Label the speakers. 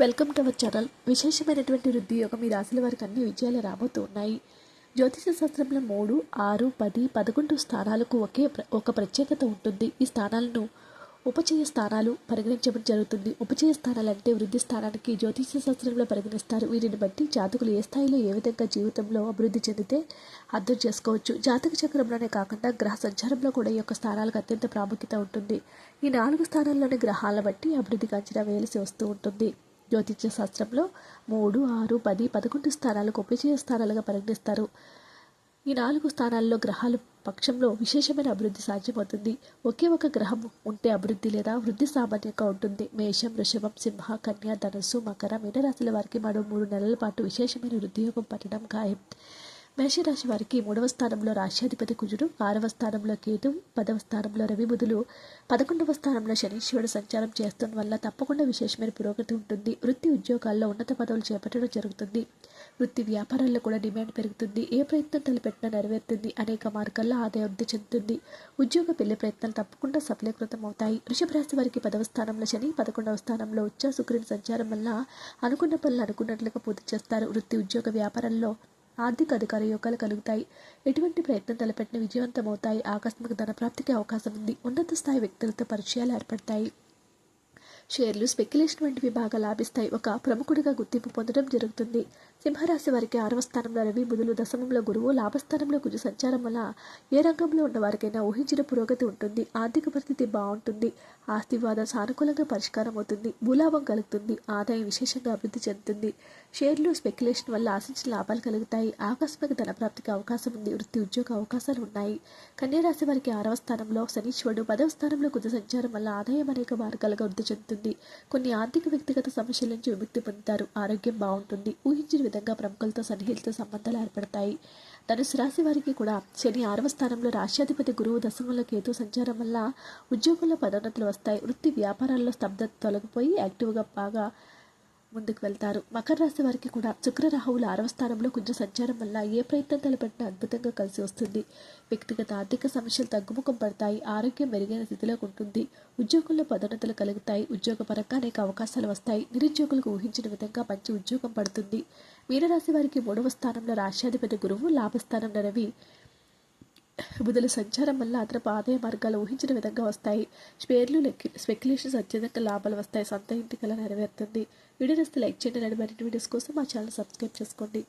Speaker 1: Welcome to our channel విశేషమైనటువంటి వృద్ధి యొక్క మీ రాశుల వారికి అన్ని విజయాలు రాబోతూ ఉన్నాయి. జ్యోతిష శాస్త్రంలో మూడు ఆరు పది పదకొండు స్థానాలకు ఒకే ప్ర- ఒక ప్రత్యేకత ఉంటుంది. ఈ స్థానాలను ఉపచయ స్థానాలు పరిగణించడం జరుగుతుంది. ఉపచయ స్థానాలు అంటే వృద్ధి స్థానానికి జ్యోతిష శాస్త్రంలో పరిగణిస్తారు. వీటిని బట్టి జాతకులు ఏ స్థాయిలో ఏ విధంగా జీవితంలో అభివృద్ధి చెందితే అర్థం చేసుకోవచ్చు. జాతక చక్రంలోనే కాకుండా గ్రహ సంచారంలో కూడా ఈ యొక్క స్థానాలకు అత్యంత ప్రాముఖ్యత ఉంటుంది. ఈ నాలుగు స్థానాల్లోని గ్రహాలను బట్టి అభివృద్ధికి అంచనా వేయాల్సి వస్తూ ఉంటుంది. జ్యోతిష్య శాస్త్రంలో మూడు ఆరు పది పదకొండు స్థానాలకు ఉపచయ స్థానాలుగా పరిగణిస్తారు. ఈ నాలుగు స్థానాల్లో గ్రహాల పక్షంలో విశేషమైన అభివృద్ధి సాధ్యమవుతుంది. ఒకే ఒక గ్రహం ఉంటే అభివృద్ధి లేదా వృద్ధి సామాన్యంగా ఉంటుంది. మేషం వృషభం సింహ కన్య ధనస్సు మకర మీనరాశుల వారికి మరో మూడు నెలల పాటు విశేషమైన వృద్ధియోగం పట్టడం ఖాయం. మేషరాశి వారికి మూడవ స్థానంలో రాశ్యాధిపతి కుజుడు ఆరవ స్థానంలో కేతు పదవ స్థానంలో రవి బుధులు. పదకొండవ స్థానంలో శనీశ్వరుడు సంచారం చేస్తున్న వల్ల తప్పకుండా విశేషమైన పురోగతి ఉంటుంది. వృత్తి ఉద్యోగాల్లో ఉన్నత పదవులు చేపట్టడం జరుగుతుంది. వృత్తి వ్యాపారాల్లో కూడా డిమాండ్ పెరుగుతుంది. ఏ ప్రయత్నం తలపెట్టినా నెరవేరుతుంది. అనేక మార్గాల్లో ఆదాయం వృద్ధి చెందుతుంది. ఉద్యోగ పెళ్ళి ప్రయత్నాలు తప్పకుండా సఫలీకృతం అవుతాయి. వృషభ రాశి వారికి పదవ స్థానంలో శని పదకొండవ స్థానంలో ఉచ్చ శుక్రుని సంచారం వల్ల అనుకున్న పనులు అనుకున్నట్లుగా పూర్తి చేస్తారు. వృత్తి ఉద్యోగ వ్యాపారాల్లో ఆర్థిక అధికార యోగాలు కలుగుతాయి. ఎటువంటి ప్రయత్నం తలపెట్టిన విజయవంతమవుతాయి. ఆకస్మిక ధనప్రాప్తికి అవకాశం ఉంది. ఉన్నత స్థాయి వ్యక్తులతో పరిచయాలు ఏర్పడతాయి. షేర్లు స్పెక్యులేషన్ వంటివి బాగా లాభిస్తాయి ఒక ప్రముఖుడిగా గుర్తింపు పొందడం జరుగుతుంది. సింహరాశి వారికి ఆరవ స్థానంలో రవి బుధులు దశమంలో గురువు లాభస్థానంలో కుజు సంచారం వల్ల ఏ రంగంలో ఉన్న వారికైనా ఊహించిన పురోగతి ఉంటుంది ఆర్థిక పరిస్థితి బాగుంటుంది ఆస్తివాదం సానుకూలంగా పరిష్కారం అవుతుంది భూలాభం కలుగుతుంది ఆదాయం విశేషంగా అభివృద్ధి చెందుతుంది. షేర్లు స్పెక్యులేషన్ వల్ల ఆశించిన లాభాలు కలుగుతాయి ఆకస్మిక ధనప్రాప్తికి అవకాశం ఉంది వృత్తి ఉద్యోగ అవకాశాలు ఉన్నాయి. కన్యారాశి వారికి ఆరవ స్థానంలో శనీశ్వరుడు పదవ స్థానంలో కుజ సంచారం వల్ల ఆదాయం అనేక మార్గాలుగా వృద్ధి చెందుతుంది. కొన్ని ఆర్థిక వ్యక్తిగత సమస్యల నుంచి విముక్తి పొందుతారు ఆరోగ్యం బాగుంటుంది ఊహించిన విధంగా ప్రముఖులతో సన్నిహితులతో సంబంధాలు ఏర్పడతాయి. ధనుసు రాశి వారికి కూడా శని ఆరవ స్థానంలో రాష్ట్రాధిపతి గురువు దశమంలో కేతు సంచారం వల్ల ఉద్యోగంలో పదోన్నతులు వస్తాయి. వృత్తి వ్యాపారాల్లో స్తబ్దత తొలగిపోయి యాక్టివ్గా బాగా ముందుకు వెళ్తారు. మకర రాశి వారికి కూడా శుక్ర రాహువులు ఆరవ స్థానంలో కొంచెం సంచారం వల్ల ఏ ప్రయత్నం తలపెట్టినా అద్భుతంగా కలిసి వస్తుంది. వ్యక్తిగత ఆర్థిక సమస్యలు తగ్గుముఖం పడతాయి. ఆరోగ్యం మెరుగైన స్థితిలోకి ఉంటుంది. ఉద్యోగంలో పదోన్నతులు కలుగుతాయి. ఉద్యోగపరంగా అనేక అవకాశాలు వస్తాయి. నిరుద్యోగులకు ఊహించిన విధంగా మంచి ఉద్యోగం పడుతుంది. మీనరాశి వారికి మూడవ స్థానంలో రాష్ట్రాధిపతి గురువు లాభస్థానంలో రవి. బుధుల సంచారం వల్ల అదనపు ఆదాయ మార్గాలు ఊహించిన విధంగా వస్తాయి. స్పేర్లు స్పెక్యులేషన్స్ అత్యధిక లాభాలు వస్తాయి. సొంత ఇంటి కల నెరవేరుతుంది. వీడియో నస్తే లైక్ చేయండి. మరిన్ని వీడియోస్ కోసం మా ఛానల్ సబ్స్క్రైబ్ చేసుకోండి.